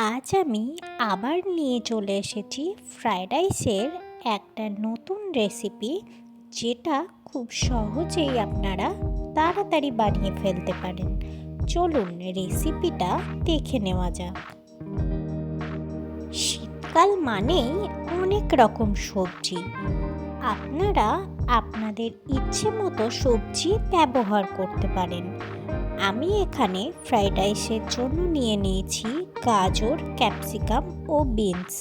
আজ আমি আবার নিয়ে চলে এসেছি ফ্রায়েড রাইসের একটা নতুন রেসিপি, যেটা খুব সহজেই আপনারা তাড়াতাড়ি বানিয়ে ফেলতে পারেন। চলুন রেসিপিটা দেখে নেওয়া যাক। শীতকাল মানেই অনেক রকম সবজি। আপনারা আপনাদের ইচ্ছে মতো সবজি ব্যবহার করতে পারেন। আমি এখানে ফ্রাইড রাইসের জন্য নিয়ে নিয়েছি গাজর, ক্যাপসিকাম ও বিনস।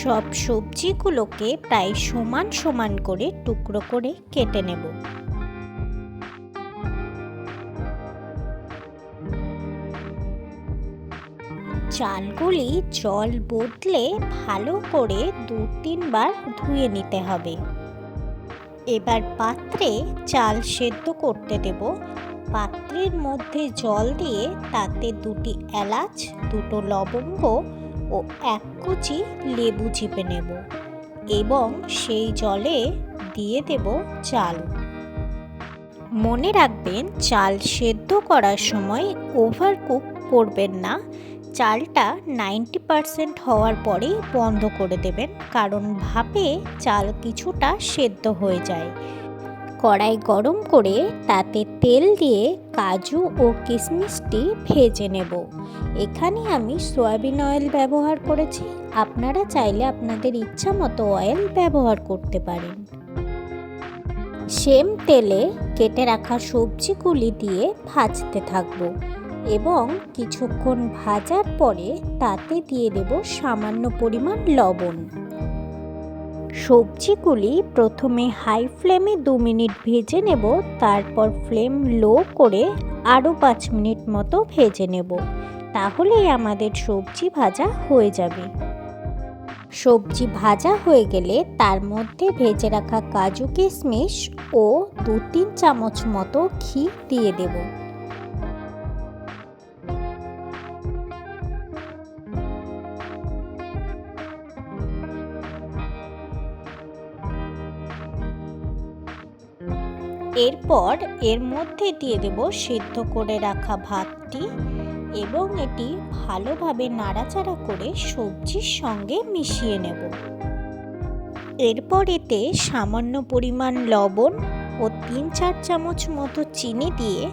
সব সবজিগুলোকে প্রায় সমান সমান করে টুকরো করে কেটে নেব। চালগুলি জল বদলে ভালো করে দু তিনবার ধুয়ে নিতে হবে। এবার পাত্রে চাল সেদ্ধ করতে দেব। পাত্রের মধ্যে জল দিয়ে তাতে দুটি এলাচ, দুটো লবঙ্গ ও এক কুচি লেবু চিপে নেব এবং সেই জলে দিয়ে দেব চাল। মনে রাখবেন, চাল সেদ্ধ করার সময় ওভারকুক করবেন না। চালটা নাইনটি পারসেন্ট হওয়ার পরেই বন্ধ করে দেবেন, কারণ ভাপে চাল কিছুটা সেদ্ধ হয়ে যায়। কড়াই গরম করে তাতে তেল দিয়ে কাজু ও কিশমিশটি ভেজে নেব। এখানে আমি সয়াবিন অয়েল ব্যবহার করেছি, আপনারা চাইলে আপনাদের ইচ্ছা মতো অয়েল ব্যবহার করতে পারেন। সেম তেলে কেটে রাখা সবজিগুলি দিয়ে ভাজতে থাকব। এবং কিছুক্ষণ ভাজার পরে তাতে দিয়ে দেব সামান্য পরিমাণ লবণ। সবজিগুলি প্রথমে হাই ফ্লেমে দু মিনিট ভেজে নেব, তারপর ফ্লেম লো করে আরও পাঁচ মিনিট মতো ভেজে নেব। তাহলেই আমাদের সবজি ভাজা হয়ে যাবে। সবজি ভাজা হয়ে গেলে তার মধ্যে ভেজে রাখা কাজু কিশমিশ ও দু তিন চামচ মতো ঘি দিয়ে দেবো। এরপর এর মধ্যে দিয়ে দেব সেদ্ধ করে রাখা ভাতটি এবং এটি ভালোভাবে নাড়াচাড়া করে সবজির সঙ্গে মিশিয়ে নেব। এরপর এতে সামান্য পরিমাণ লবণ ও তিন চার চামচ মতো চিনি দিয়ে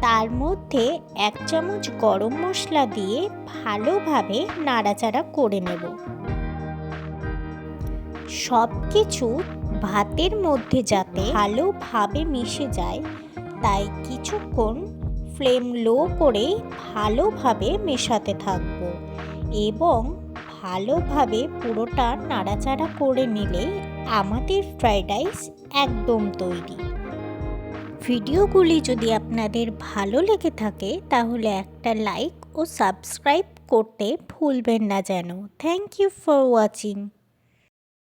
তার মধ্যে এক চামচ গরম মশলা দিয়ে ভালোভাবে নাড়াচাড়া করে নেব। সব কিছু ভাতের মধ্যে যাতে ভালোভাবে মিশে যায়, তাই কিছুক্ষণ ফ্লেম লো করে ভালোভাবে মেশাতে থাকব এবং ভালোভাবে পুরোটা নাড়াচাড়া করে নিলে আমাদের ফ্রাইড রাইস একদম তৈরি। ভিডিওগুলি যদি আপনাদের ভালো লেগে থাকে, তাহলে একটা লাইক ও সাবস্ক্রাইব করতে ভুলবেন না যেন। Thank you for watching.